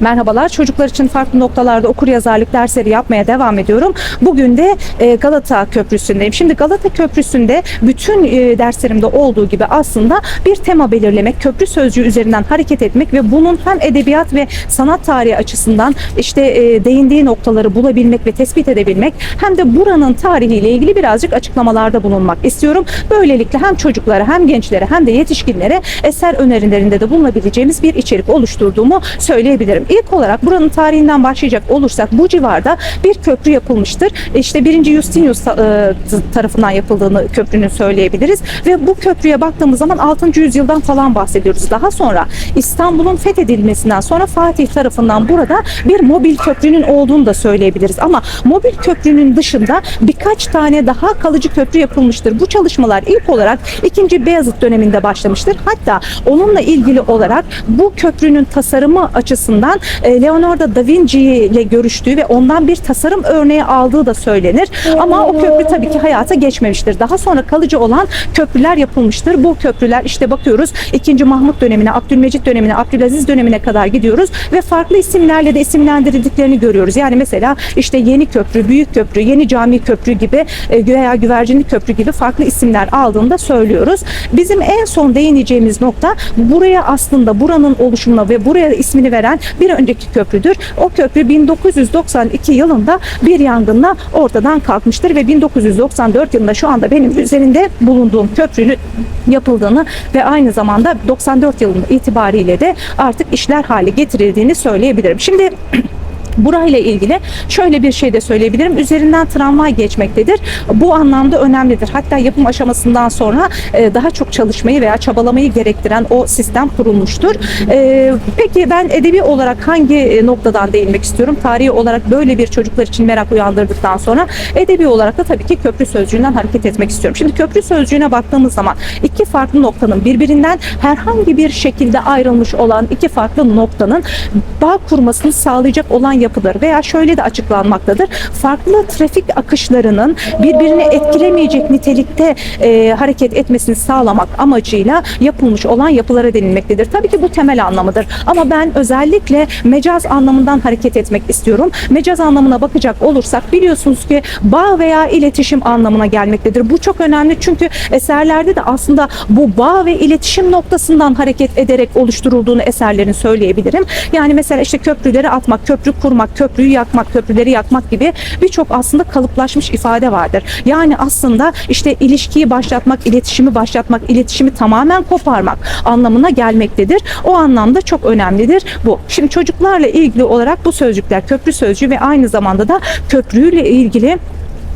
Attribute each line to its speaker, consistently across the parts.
Speaker 1: Merhabalar. Çocuklar için farklı noktalarda okur yazarlık dersleri yapmaya devam ediyorum. Bugün de e, Galata Köprüsü'ndeyim. Şimdi Galata Köprüsü'nde bütün e, derslerimde olduğu gibi aslında bir tema belirlemek, köprü sözcüğü üzerinden hareket etmek ve bunun hem edebiyat ve sanat tarihi açısından işte e, değindiği noktaları bulabilmek ve tespit edebilmek hem de buranın tarihiyle ilgili birazcık açıklamalarda bulunmak istiyorum. Böylelikle hem çocuklara hem gençlere hem de yetişkinlere eser önerilerinde de bulunabileceğimiz bir içerik oluşturduğumu söyleyebilirim. İlk olarak buranın tarihinden başlayacak olursak bu civarda bir köprü yapılmıştır. İşte 1. Justinius e, tarafından yapıldığını köprünün söyleyebiliriz ve bu köprüye baktığımız zaman 6. yüzyıldan falan bahsediyoruz. Daha sonra İstanbul'un fethedilmesinden sonra Fatih tarafından burada bir mobil köprünün olduğunu da söyleyebiliriz. Ama mobil köprünün dışında birkaç tane daha kalıcı köprü yapılmıştır. Bu çalışmalar ilk olarak 2. Beyazıt döneminde başlamıştır. Hatta onunla ilgili olarak bu köprünün tasarımı açısından e, Leonardo da Vinci ile görüştüğü ve ondan bir tasarım örneği aldığı da söylenir. Ama o köprü tabii ki hayata geçmemiştir. Daha sonra kalıcı olan köprüler yapılmıştır. Bu köprüler işte bakıyoruz 2. Mahmut dönemine, Abdülmecit dönemine, Abdülaziz dönemine kadar gidiyoruz ve farklı isimlerle de isimlendirildiklerini görüyoruz. Yani mesela işte Yeni Köprü, Büyük Köprü, Yeni Cami Köprü gibi e, veya Güvercinli Köprü gibi farklı isimler aldığını da söylüyoruz. Bizim en son değineceğimiz nokta buraya aslında buranın oluşumuna ve buraya ismini veren bir önceki köprüdür. O köprü 1992 yılında bir yangınla ortadan kalkmıştır ve 1994 yılında şu anda benim üzerinde bulunduğum köprünün yapıldığını ve aynı zamanda 94 yılının itibariyle de artık işler hale getirildiğini söyleyebilirim. Şimdi Burayla ilgili şöyle bir şey de söyleyebilirim. Üzerinden tramvay geçmektedir. Bu anlamda önemlidir. Hatta yapım aşamasından sonra e, daha çok çalışmayı veya çabalamayı gerektiren o sistem kurulmuştur. E, Peki ben edebi olarak hangi e, noktadan değinmek istiyorum? Tarihi olarak böyle bir çocuklar için merak uyandırdıktan sonra edebi olarak da tabii ki köprü sözcüğünden hareket etmek istiyorum. Şimdi köprü sözcüğüne baktığımız zaman iki farklı noktanın birbirinden herhangi bir şekilde ayrılmış olan iki farklı noktanın bağ kurmasını sağlayacak olan yapıdır veya şöyle de açıklanmaktadır. Farklı trafik akışlarının birbirini etkilemeyecek nitelikte e, hareket etmesini sağlamak amacıyla yapılmış olan yapılara denilmektedir. Tabii ki bu temel anlamıdır. Ama ben özellikle mecaz anlamından hareket etmek istiyorum. Mecaz anlamına bakacak olursak biliyorsunuz ki bağ veya iletişim anlamına gelmektedir. Bu çok önemli çünkü eserlerde de aslında bu bağ ve iletişim noktasından hareket ederek oluşturulduğunu eserlerin söyleyebilirim. Yani mesela işte köprüleri atmak, köprü kurmak, köprüyü yakmak, köprüleri yakmak gibi birçok aslında kalıplaşmış ifade vardır. Yani aslında işte ilişkiyi başlatmak, iletişimi başlatmak, iletişimi tamamen koparmak anlamına gelmektedir. O anlamda çok önemlidir bu. Şimdi çocuklarla ilgili olarak bu sözcükler köprü sözcüğü ve aynı zamanda da köprüyle ilgili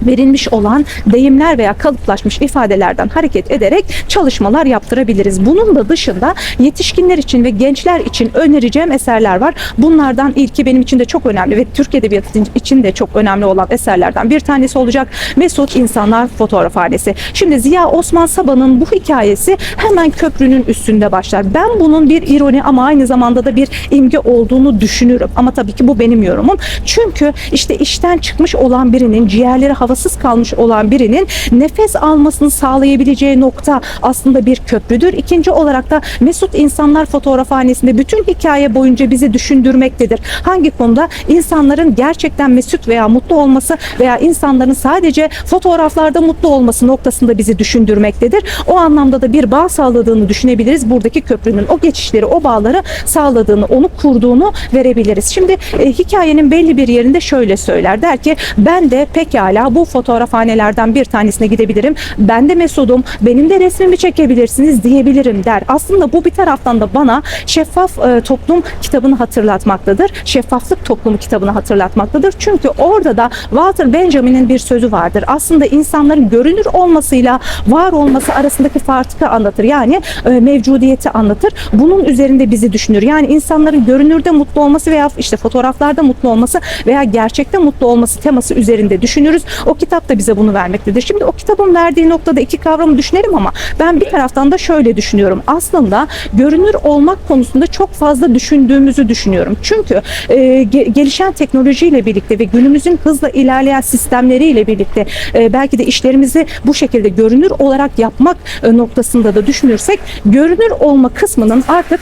Speaker 1: verilmiş olan deyimler veya kalıplaşmış ifadelerden hareket ederek çalışmalar yaptırabiliriz. Bunun da dışında yetişkinler için ve gençler için önereceğim eserler var. Bunlardan ilki benim için de çok önemli ve Türk Edebiyatı için de çok önemli olan eserlerden bir tanesi olacak Mesut İnsanlar Fotoğrafhanesi. Şimdi Ziya Osman Sabah'ın bu hikayesi hemen köprünün üstünde başlar. Ben bunun bir ironi ama aynı zamanda da bir imge olduğunu düşünürüm. Ama tabii ki bu benim yorumum. Çünkü işte işten çıkmış olan birinin ciğerleri havasız kalmış olan birinin nefes almasını sağlayabileceği nokta aslında bir köprüdür. İkinci olarak da Mesut İnsanlar Fotoğrafhanesi'nde bütün hikaye boyunca bizi düşündürmektedir. Hangi konuda? insanların gerçekten mesut veya mutlu olması veya insanların sadece fotoğraflarda mutlu olması noktasında bizi düşündürmektedir. O anlamda da bir bağ sağladığını düşünebiliriz. Buradaki köprünün o geçişleri, o bağları sağladığını, onu kurduğunu verebiliriz. Şimdi e, hikayenin belli bir yerinde şöyle söyler. Der ki ben de pekala bu fotoğrafhanelerden bir tanesine gidebilirim. Ben de Mesud'um. Benim de resmimi çekebilirsiniz diyebilirim der. Aslında bu bir taraftan da bana şeffaf e, toplum kitabını hatırlatmaktadır. Şeffaflık toplumu kitabını hatırlatmaktadır. Çünkü orada da Walter Benjamin'in bir sözü vardır. Aslında insanların görünür olmasıyla var olması arasındaki farkı anlatır. Yani e, mevcudiyeti anlatır. Bunun üzerinde bizi düşünür. Yani insanların görünürde mutlu olması veya işte fotoğraflarda mutlu olması veya gerçekte mutlu olması teması üzerinde düşünürüz. O kitap da bize bunu vermektedir. Şimdi o kitabın verdiği noktada iki kavramı düşünelim ama ben bir taraftan da şöyle düşünüyorum. Aslında görünür olmak konusunda çok fazla düşündüğümüzü düşünüyorum. Çünkü e, ge- gelişen teknolojiyle birlikte ve günümüzün hızla ilerleyen sistemleriyle birlikte e, belki de işlerimizi bu şekilde görünür olarak yapmak e, noktasında da düşünürsek görünür olma kısmının artık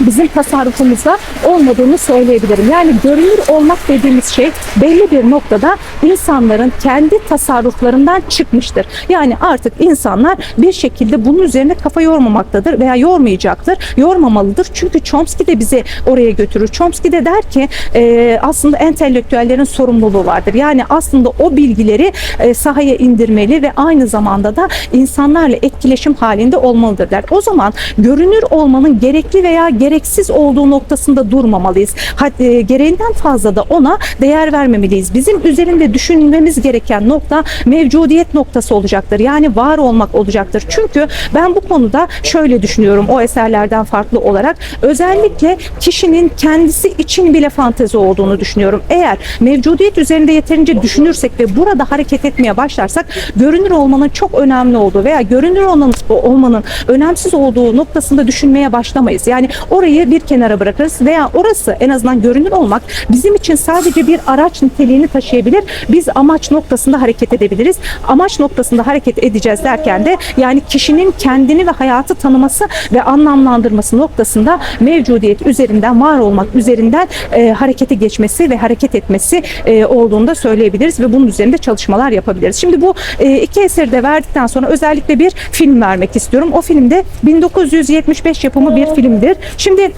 Speaker 1: bizim tasarrufumuzda olmadığını söyleyebilirim. Yani görünür olmak dediğimiz şey belli bir noktada insanların kendi tasarruflarından çıkmıştır. Yani artık insanlar bir şekilde bunun üzerine kafa yormamaktadır veya yormayacaktır. Yormamalıdır. Çünkü Chomsky de bizi oraya götürür. Chomsky de der ki e, aslında entelektüellerin sorumluluğu vardır. Yani aslında o bilgileri e, sahaya indirmeli ve aynı zamanda da insanlarla etkileşim halinde olmalıdır der. O zaman görünür olmanın gerekli veya gereksiz olduğu noktasında durmamalıyız. Hatta e, gereğinden fazla da ona değer vermemeliyiz. Bizim üzerinde düşünmemiz gereken nokta mevcudiyet noktası olacaktır. Yani var olmak olacaktır. Çünkü ben bu konuda şöyle düşünüyorum o eserlerden farklı olarak özellikle kişinin kendisi için bile fantezi olduğunu düşünüyorum. Eğer mevcudiyet üzerinde yeterince düşünürsek ve burada hareket etmeye başlarsak görünür olmanın çok önemli olduğu veya görünür olmanın, olmanın önemsiz olduğu noktasında düşünmeye başlamayız. Yani orayı bir kenara bırakırız veya orası en azından görünür olmak bizim için sadece bir araç niteliğini taşıyabilir. Biz amaç noktasında hareket edebiliriz. Amaç noktasında hareket edeceğiz derken de yani kişinin kendini ve hayatı tanıması ve anlamlandırması noktasında mevcudiyet üzerinden var olmak üzerinden e, harekete geçmesi ve hareket etmesi e, olduğunu da söyleyebiliriz ve bunun üzerinde çalışmalar yapabiliriz. Şimdi bu e, iki eseri de verdikten sonra özellikle bir film vermek istiyorum. O filmde 1975 yapımı bir filmdir. Şimdi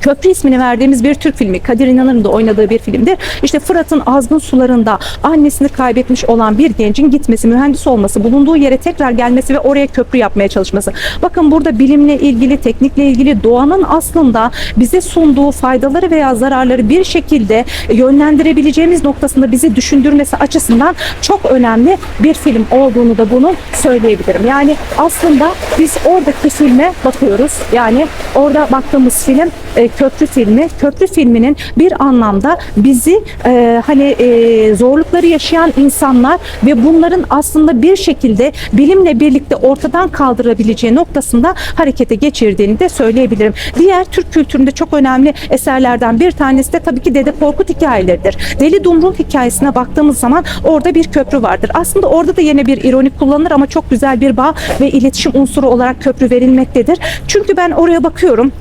Speaker 1: Köprü ismini verdiğimiz bir Türk filmi. Kadir İnanır'ın da oynadığı bir filmdir. İşte Fırat'ın azgın sularında annesini kaybetmiş olan bir gencin gitmesi, mühendis olması, bulunduğu yere tekrar gelmesi ve oraya köprü yapmaya çalışması. Bakın burada bilimle ilgili, teknikle ilgili doğanın aslında bize sunduğu faydaları veya zararları bir şekilde yönlendirebileceğimiz noktasında bizi düşündürmesi açısından çok önemli bir film olduğunu da bunu söyleyebilirim. Yani aslında biz oradaki filme bakıyoruz. Yani orada baktığımız film e, Köprü filmi. Köprü filminin bir anlamda bizi e, hani e, zorlukları yaşayan insanlar ve bunların aslında bir şekilde bilimle birlikte ortadan kaldırabileceği noktasında harekete geçirdiğini de söyleyebilirim. Diğer Türk kültüründe çok önemli eserlerden bir tanesi de tabii ki Dede Korkut hikayeleridir. Deli Dumrul hikayesine baktığımız zaman orada bir köprü vardır. Aslında orada da yine bir ironik kullanılır ama çok güzel bir bağ ve iletişim unsuru olarak köprü verilmektedir. Çünkü ben oraya bakıyorum.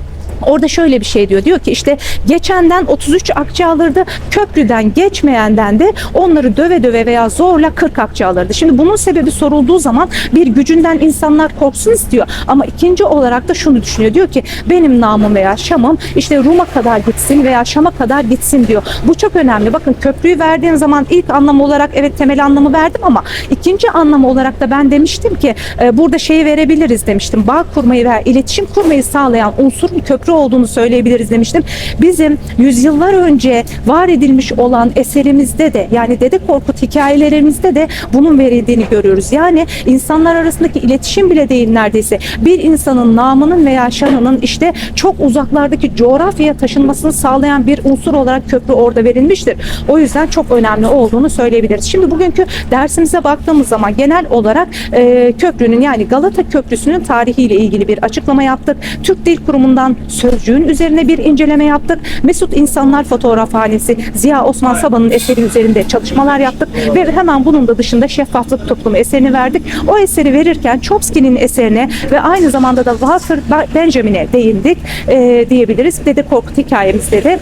Speaker 1: Orada şöyle bir şey diyor. Diyor ki işte geçenden 33 akçe alırdı. Köprüden geçmeyenden de onları döve döve veya zorla 40 akçe alırdı. Şimdi bunun sebebi sorulduğu zaman bir gücünden insanlar korksun istiyor. Ama ikinci olarak da şunu düşünüyor. Diyor ki benim namım veya Şam'ım işte Rum'a kadar gitsin veya Şam'a kadar gitsin diyor. Bu çok önemli. Bakın köprüyü verdiğim zaman ilk anlam olarak evet temel anlamı verdim ama ikinci anlamı olarak da ben demiştim ki e, burada şeyi verebiliriz demiştim. Bağ kurmayı veya iletişim kurmayı sağlayan unsurun köprü olduğunu söyleyebiliriz demiştim. Bizim yüzyıllar önce var edilmiş olan eserimizde de yani Dede Korkut hikayelerimizde de bunun verildiğini görüyoruz. Yani insanlar arasındaki iletişim bile değil neredeyse. Bir insanın namının veya şanının işte çok uzaklardaki coğrafyaya taşınmasını sağlayan bir unsur olarak köprü orada verilmiştir. O yüzden çok önemli olduğunu söyleyebiliriz. Şimdi bugünkü dersimize baktığımız zaman genel olarak e, köprünün yani Galata Köprüsü'nün tarihiyle ilgili bir açıklama yaptık. Türk Dil Kurumu'ndan sözcüğün üzerine bir inceleme yaptık. Mesut İnsanlar Fotoğrafhanesi Ziya Osman Sabah'ın eseri üzerinde çalışmalar yaptık ve hemen bunun da dışında Şeffaflık Toplumu eserini verdik. O eseri verirken Chomsky'nin eserine ve aynı zamanda da Walter Benjamin'e değindik e, diyebiliriz. Dede Korkut hikayemizde de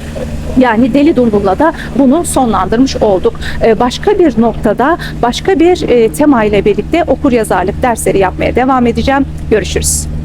Speaker 1: yani Deli Dumbul'la da bunu sonlandırmış olduk. E, başka bir noktada başka bir e, tema ile birlikte okur yazarlık dersleri yapmaya devam edeceğim. Görüşürüz.